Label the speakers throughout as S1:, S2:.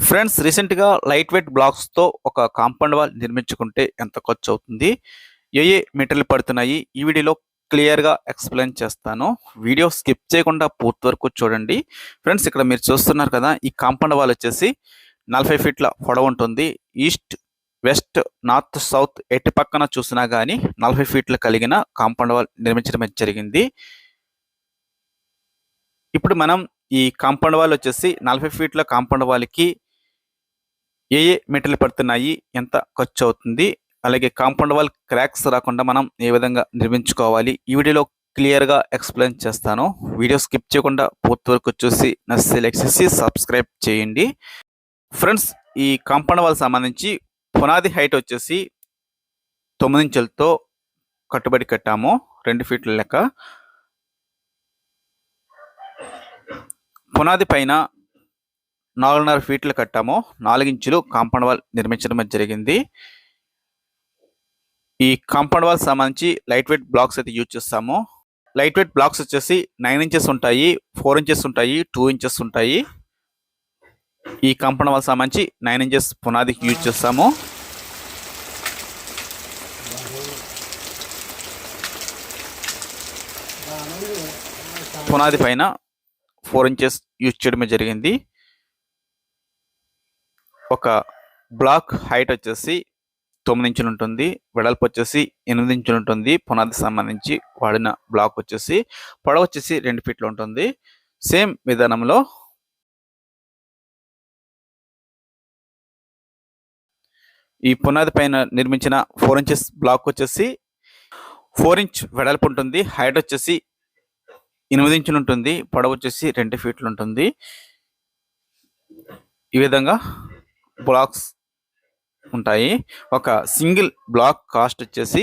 S1: Friends రీసెంట్‌గా light weight బ్లాక్స్‌తో ఒక compound wall నిర్మించుకుంటే ఎంత ఖర్చు అవుతుంది ఏ ఏ మెటీరియల్ పడుతున్నాయి? ఈ వీడియోలో క్లియర్‌గా ఎక్స్‌ప్లెయిన్ చేస్తాను. వీడియో స్కిప్ చేయకుండా పూర్తి వరకు చూడండి. ఫ్రెండ్స్ ఇక్కడ మీరు చూస్తున్నారు కదా! ఈ కాంపౌండ్ వాల్ వచ్చేసి 40 ఫీట్ల పొడవుంటుంది. ఈస్ట్, వెస్ట్, నార్త్, సౌత్ ఎటు పక్కన చూసినా కానీ నలభై ఫీట్లు కలిగిన కాంపౌండ్ వాల్ నిర్మించడం జరిగింది. ఇప్పుడు మనం ఈ కాంపౌండ్ వాల్ వచ్చేసి 40 ఫీట్ల కాంపౌండ్ వాల్‌కి ఏ ఏ మెటీరియల్ పడుతున్నాయి? ఎంత ఖర్చు అవుతుంది అలాగే కాంపౌండ్ వాల్ క్రాక్స్ రాకుండా మనం ఏ విధంగా నిర్మించుకోవాలి? ఈ వీడియోలో క్లియర్‌గా ఎక్స్‌ప్లెయిన్ చేస్తాను. వీడియో స్కిప్ చేయకుండా పూర్తి వరకు చూసి నచ్చితే లైక్ చేసి సబ్స్క్రైబ్ చేయండి. ఫ్రెండ్స్ ఈ కాంపౌండ్ వాల్ సంబంధించి పునాది హైట్ వచ్చేసి తొమ్మిది ఇంచులతో కట్టుబడి కట్టాము. రెండు ఫీట్ల లెక్క. పునాది పైన 4.5 ఫీట్లు కట్టాము. 4 ఇంచులు కాంపౌండ్ వాల్ నిర్మించడం జరిగింది. ఈ కాంపౌండ్ వాల్ సంబంధించి లైట్ వెయిట్ బ్లాక్స్ అయితే యూజ్ చేస్తాము. లైట్ వెయిట్ బ్లాక్స్ వచ్చేసి నైన్ ఇంచెస్ ఉంటాయి. ఫోర్ ఇంచెస్ ఉంటాయి. టూ ఇంచెస్ ఉంటాయి. ఈ కాంపౌండ్ వాల్ సంబంధించి నైన్ ఇంచెస్ పునాదికి యూజ్ చేస్తాము. పునాది పైన ఫోర్ ఇంచెస్ యూజ్ చేయడమే జరిగింది. ఒక బ్లాక్ హైట్ వచ్చేసి తొమ్మిది ఇంచులు ఉంటుంది. వెడల్పు వచ్చేసి ఎనిమిది ఇంచులు ఉంటుంది. పునాది సంబంధించి వాడిన బ్లాక్ వచ్చేసి పొడవు వచ్చేసి రెండు ఫీట్లు ఉంటుంది. సేమ్ విధానంలో ఈ పునాది పైన నిర్మించిన ఫోర్ ఇంచెస్ బ్లాక్ వచ్చేసి ఫోర్ ఇంచ్ వెడల్పు ఉంటుంది. హైట్ వచ్చేసి ఎనిమిది ఇంచులు ఉంటుంది. పొడవు వచ్చేసి రెండు ఫీట్లు ఉంటుంది. ఈ విధంగా బ్లాక్స్ ఉంటాయి. ఒక సింగిల్ బ్లాక్ కాస్ట్ వచ్చేసి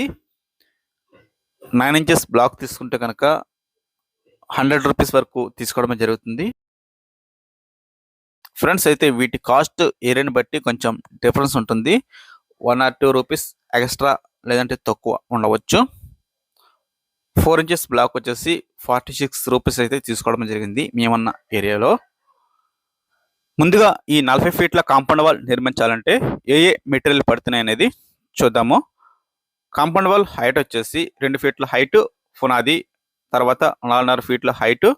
S1: నైన్ ఇంచెస్ బ్లాక్ తీసుకుంటే కనుక 100 రూపీస్ వరకు తీసుకోవడం జరుగుతుంది. ఫ్రెండ్స్ అయితే వీటి కాస్ట్ ఏరియాని బట్టి కొంచెం డిఫరెన్స్ ఉంటుంది. One or two rupees extra లేదంటే తక్కువ ఉండవచ్చు. ఫోర్ ఇంచెస్ బ్లాక్ వచ్చేసి 46 రూపీస్ అయితే తీసుకోవడం జరిగింది మేమన్న ఏరియాలో. ముందుగా ఈ 40 ఫీట్ల కాంపౌండ్ వాల్ నిర్మించాలంటే ఏ ఏ మెటీరియల్ పడుతున్నాయి అనేది చూద్దాము. కాంపౌండ్ వాల్ హైట్ వచ్చేసి రెండు ఫీట్ల హైట్ పునాది తర్వాత 4.5 ఫీట్ల హైట్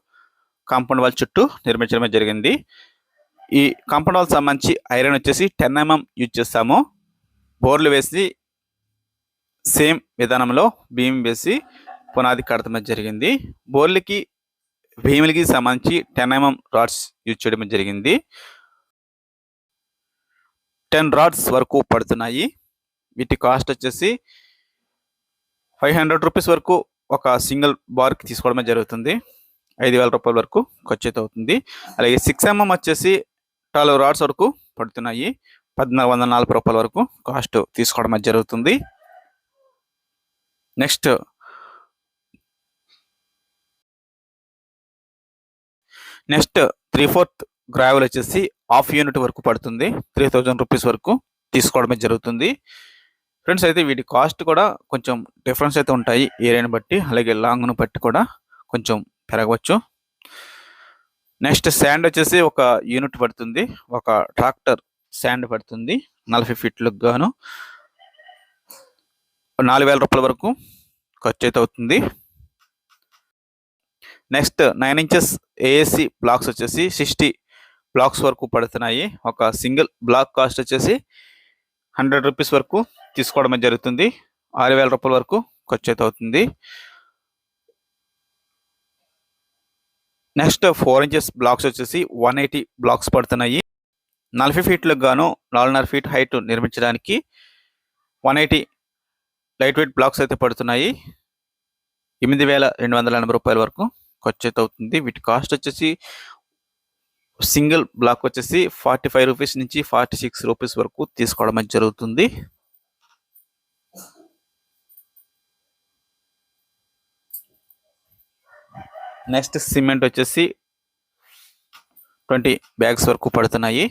S1: కాంపౌండ్ వాల్ చుట్టూ నిర్మించడమే జరిగింది. ఈ కాంపౌండ్ వాల్ సంబంధించి ఐరన్ వచ్చేసి 10 ఎంఎం యూజ్ చేస్తాము. బోర్లు వేసి సేమ్ విధానంలో బీమ్ వేసి పునాది కడతమే జరిగింది. బోర్లకి భీములకి సంబంధించి 10 ఎంఎం రాడ్స్ యూజ్ చేయడం జరిగింది. 10 రాడ్స్ వరకు పడుతున్నాయి. వీటి కాస్ట్ వచ్చేసి 500 రూపీస్ వరకు ఒక సింగిల్ బార్‌కి తీసుకోవడమే జరుగుతుంది. ఐదు వేల రూపాయల వరకు ఖర్చు అవుతుంది. అలాగే సిక్స్ ఎంఎం వచ్చేసి 12 రాడ్స్ వరకు పడుతున్నాయి. 1440 రూపాయల వరకు కాస్ట్ తీసుకోవడం జరుగుతుంది. నెక్స్ట్ నెక్స్ట్ 3/4 గ్రావెల్ వచ్చేసి హాఫ్ యూనిట్ వరకు పడుతుంది. 3000 రూపీస్ వరకు తీసుకోవడమే జరుగుతుంది. ఫ్రెండ్స్ అయితే వీటి కాస్ట్ కూడా కొంచెం డిఫరెన్స్ అయితే ఉంటాయి ఏరియాని బట్టి. అలాగే లాంగ్‌ను బట్టి కూడా కొంచెం పెరగవచ్చు. నెక్స్ట్ శాండ్ వచ్చేసి ఒక యూనిట్ పడుతుంది. ఒక ట్రాక్టర్ శాండ్ పడుతుంది. 40 ఫీట్లకు గాను 4000 రూపాయల వరకు ఖర్చు అయితే అవుతుంది. Next nine inches ASC blocks వచ్చేసి 60 బ్లాక్స్ వరకు పడుతున్నాయి. ఒక సింగిల్ బ్లాక్ కాస్ట్ వచ్చేసి 100 రూపీస్ వరకు తీసుకోవడమే జరుగుతుంది. ఆరు వేల రూపాయల వరకు ఖర్చయితే అవుతుంది. నెక్స్ట్ ఫోర్ ఇంచెస్ బ్లాక్స్ వచ్చేసి 180 బ్లాక్స్ పడుతున్నాయి. 40 ఫీట్లకు గాను 4.5 ఫీట్ హైట్ నిర్మించడానికి 180 లైట్ వెయిట్ బ్లాక్స్ అయితే పడుతున్నాయి. 8280 రూపాయల వరకు ఖర్చయితే అవుతుంది. వీటి కాస్ట్ వచ్చేసి సింగిల్ బ్లాక్ వచ్చేసి 45 రూపీస్ నుంచి 46 రూపీస్ వరకు తీసుకోవడం జరుగుతుంది. నెక్స్ట్ సిమెంట్ వచ్చేసి 20 బ్యాగ్స్ వరకు పడుతున్నాయి.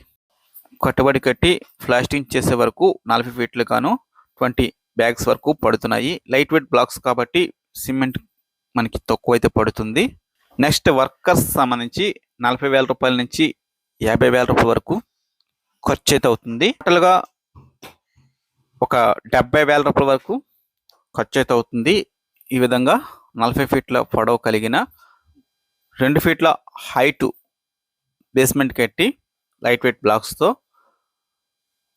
S1: కట్టుబడి కట్టి ప్లాస్టింగ్ చేసే వరకు 40 ఫీట్లు గాను 20 బ్యాగ్స్ వరకు పడుతున్నాయి. లైట్ వెయిట్ బ్లాక్స్ కాబట్టి సిమెంట్ మనకి తక్కువ అయితే పడుతుంది. నెక్స్ట్ వర్కర్స్ సంబంధించి నలభై వేల రూపాయల నుంచి యాభై వేల రూపాయల వరకు ఖర్చు అయితే అవుతుంది టోటల్గా ఒక డెబ్బై వేల రూపాయల వరకు ఖర్చు అయితే అవుతుంది ఈ విధంగా నలభై ఫీట్ల పొడవు కలిగిన రెండు ఫీట్ల హైటు బేస్మెంట్ కట్టి లైట్ వెయిట్ బ్లాక్స్తో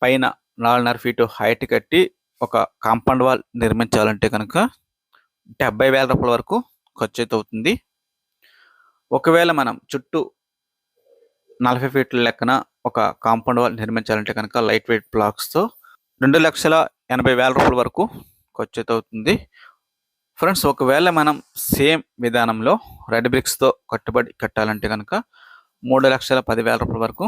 S1: పైన నాలుగున్నర ఫీటు హైట్ కట్టి ఒక కాంపౌండ్ వాల్ నిర్మించాలంటే కనుక డెబ్బై వేల రూపాయల వరకు ఖర్చు అయితే అవుతుంది ఒకవేళ మనం చుట్టూ నలభై ఫీట్ల లెక్కన ఒక కాంపౌండ్ వాల్ నిర్మించాలంటే కనుక లైట్ వెయిట్ బ్లాక్స్తో రెండు లక్షల ఎనభై వేల రూపాయల వరకు ఖర్చు అవుతుంది ఫ్రెండ్స్ ఒకవేళ మనం సేమ్ విధానంలో రెడ్ బ్రిక్స్తో కట్టుబడి కట్టాలంటే కనుక మూడు లక్షల పదివేల రూపాయల వరకు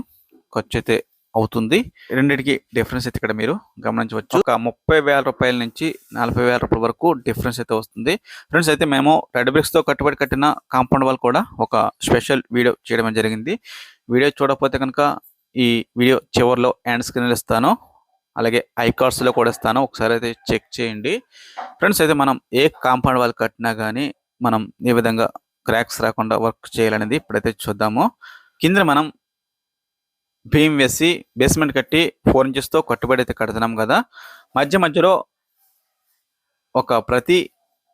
S1: ఖర్చు అయితే అవుతుంది. రెండింటికి డిఫరెన్స్ అయితే ఇక్కడ మీరు గమనించవచ్చు. ఒక ముప్పై వేల రూపాయల నుంచి నలభై వేల రూపాయల వరకు డిఫరెన్స్ అయితే వస్తుంది. ఫ్రెండ్స్ అయితే మేము రెడ్ బ్రిక్స్తో కట్టుబడి కట్టిన కాంపౌండ్ వాల్ కూడా ఒక స్పెషల్ వీడియో చేయడం జరిగింది. వీడియో చూడకపోతే కనుక ఈ వీడియో చివరిలో హ్యాండ్ స్క్రీన్లు ఇస్తాను. అలాగే ఐ కార్డ్స్లో కూడా ఇస్తాను. ఒకసారి అయితే చెక్ చేయండి. ఫ్రెండ్స్ అయితే మనం ఏ కాంపౌండ్ వాల్ కట్టినా కానీ మనం ఏ విధంగా క్రాక్స్ రాకుండా వర్క్ చేయాలనేది ఇప్పుడైతే చూద్దాము. కింద మనం భీమ్ వేసి బేస్మెంట్ కట్టి ఫోర్ ఇంచెస్తో కట్టుబడి అయితే కడుతున్నాం కదా. మధ్య మధ్యలో ఒక ప్రతి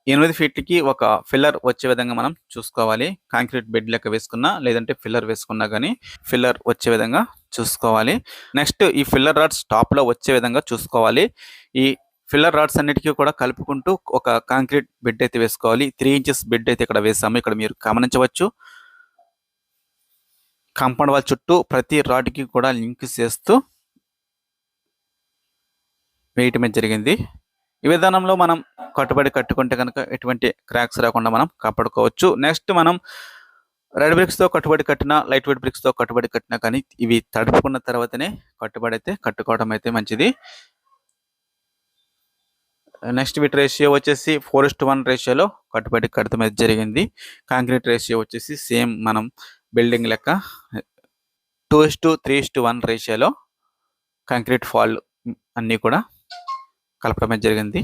S1: ఎనిమిది ఫీట్కి ఒక ఫిల్లర్ వచ్చే విధంగా మనం చూసుకోవాలి. కాంక్రీట్ బెడ్ లెక్క వేసుకున్నా లేదంటే ఫిల్లర్ వేసుకున్నా కానీ ఫిల్లర్ వచ్చే విధంగా చూసుకోవాలి. నెక్స్ట్ ఈ ఫిల్లర్ రాడ్స్ టాప్లో వచ్చే విధంగా చూసుకోవాలి. ఈ ఫిల్లర్ రాడ్స్ అన్నిటికీ కూడా కలుపుకుంటూ ఒక కాంక్రీట్ బెడ్ అయితే వేసుకోవాలి. త్రీ ఇంచెస్ బెడ్ అయితే ఇక్కడ వేసాము. ఇక్కడ మీరు గమనించవచ్చు. కాంపౌండ్ వాల్ చుట్టూ ప్రతి రాడ్కి కూడా లింక్ చేస్తూ వేయటమే జరిగింది. ఈ విధానంలో మనం కట్టుబడి కట్టుకుంటే కనుక ఎటువంటి క్రాక్స్ రాకుండా మనం కాపాడుకోవచ్చు. నెక్స్ట్ మనం రెడ్ బ్రిక్స్తో కట్టుబడి కట్టిన లైట్ వెయిట్ బ్రిక్స్తో కట్టుబడి కట్టినా కానీ ఇవి తడుపుకున్న తర్వాతనే కట్టుబడి అయితే కట్టుకోవడం అయితే మంచిది. నెక్స్ట్ వీటి రేషియో వచ్చేసి ఫోర్ ఇస్ట్ వన్ రేషియోలో కట్టుబడి కడతాం అయితే జరిగింది. కాంక్రీట్ రేషియో వచ్చేసి సేమ్ మనం బిల్డింగ్ లెక్క. Two is to three is to one రేషియోలో కాంక్రీట్ ఫాల్ అన్నీ కూడా కలపడమే జరిగింది.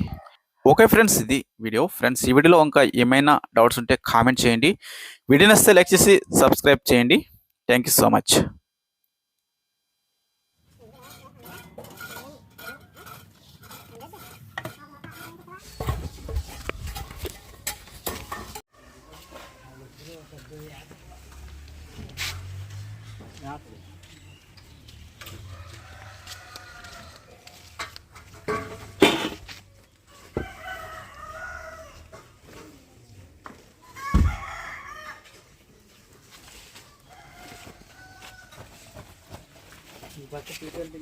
S1: ఓకే ఫ్రెండ్స్ ఇది వీడియో. ఫ్రెండ్స్ ఈ వీడియోలో ఇంకా ఏమైనా డౌట్స్ ఉంటే కామెంట్ చేయండి. వీడియో నచ్చితే లైక్ చేసి సబ్స్క్రైబ్ చేయండి. Thank you so much.
S2: బట్ట పీటెంట్